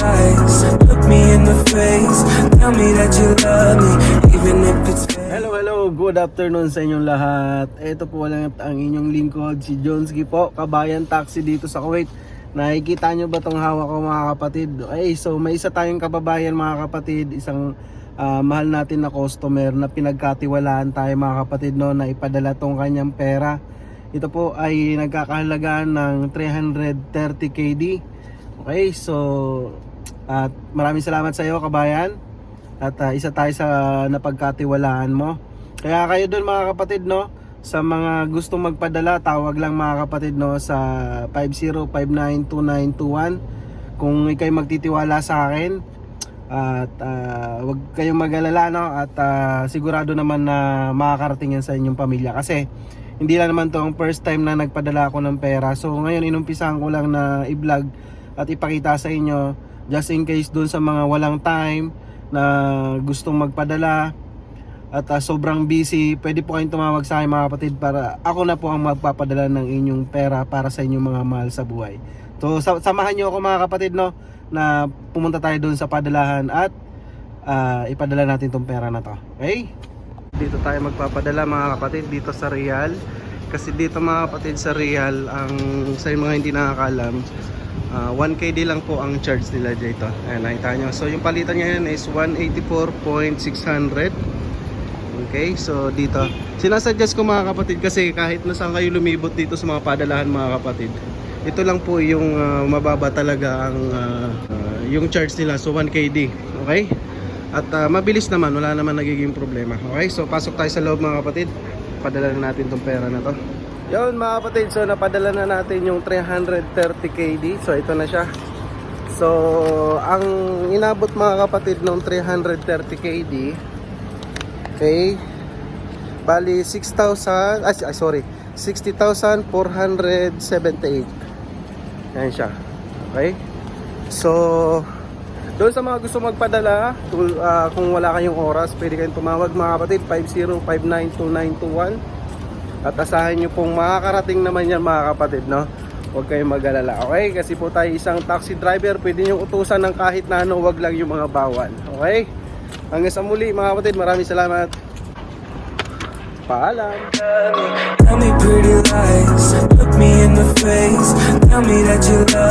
lies. Look me in the face. Tell me that you love me, even if it's. Hello, hello. Good afternoon sa inyong lahat. Ito po lang ang inyong lingkod, si Jonesky po, kabayan taxi dito sa Kuwait. Nakikita nyo ba tong hawak ko mga kapatid? Okay, so may isa tayong kababayan mga kapatid, isang ah, mahal natin na customer na pinagkatiwalaan tayo mga kapatid no, na ipadala tong kanyang pera. Ito po ay nagkakahalagaan ng 330 KD. Okay, so at maraming salamat sa iyo kabayan. At ah, isa tayo sa napagkatiwalaan mo. Kaya kayo doon mga kapatid no, sa mga gustong magpadala, tawag lang mga kapatid no sa 50592921 kung ikay magtitiwala sa akin. At ah, wag kayong mag-alala no at ah, sigurado naman na makakarating yan sa inyong pamilya kasi hindi lang naman to ang first time na nagpadala ako ng pera. So ngayon inumpisahan ko lang na i-vlog at ipakita sa inyo just in case doon sa mga walang time na gustong magpadala at ah, sobrang busy, pwede po kayong tumawag sa akin mga kapatid para ako na po ang magpapadala ng inyong pera para sa inyong mga mahal sa buhay. So sa- samahan niyo ako mga kapatid no na pumunta tayo doon sa padalahan at ah, ipadala natin tong pera na to. Okay? Dito tayo magpapadala mga kapatid dito sa Real. Kasi dito mga kapatid sa Real, ang sa mga hindi nakakalam, ah, 1KD lang po ang charge nila dito. Ayan, nakita nyo. So yung palitan niya yan is 184.600. Okay, so dito. Sinasuggest ko mga kapatid kasi kahit na saan kayo lumibot dito sa mga padalahan mga kapatid. Ito lang po yung ah, mababa talaga ang ah, ah, yung charge nila. So 1KD. Okay? At ah, mabilis naman, wala naman nagiging problema. Okay, so pasok tayo sa loob mga kapatid. Padala na natin tong pera na to. Yun mga kapatid, so napadala na natin yung 330 KD. So ito na siya. So ang inabot mga kapatid ng 330 KD, okay, bali 6,000, ay ay, sorry, 60,478. Yan siya. Okay? So, doon sa mga gusto magpadala, ah, kung wala kayong oras, pwede kayong tumawag mga kapatid, 50592921. At asahan nyo pong makakarating naman yan mga kapatid, no? Huwag kayong mag-alala, okay? Kasi po tayo isang taxi driver, pwede nyo utusan ng kahit na ano, wag lang yung mga bawal, okay? Hanggang sa muli mga kapatid, maraming salamat. Paalam! Tell me pretty lies. Look me in the face. Tell me that you love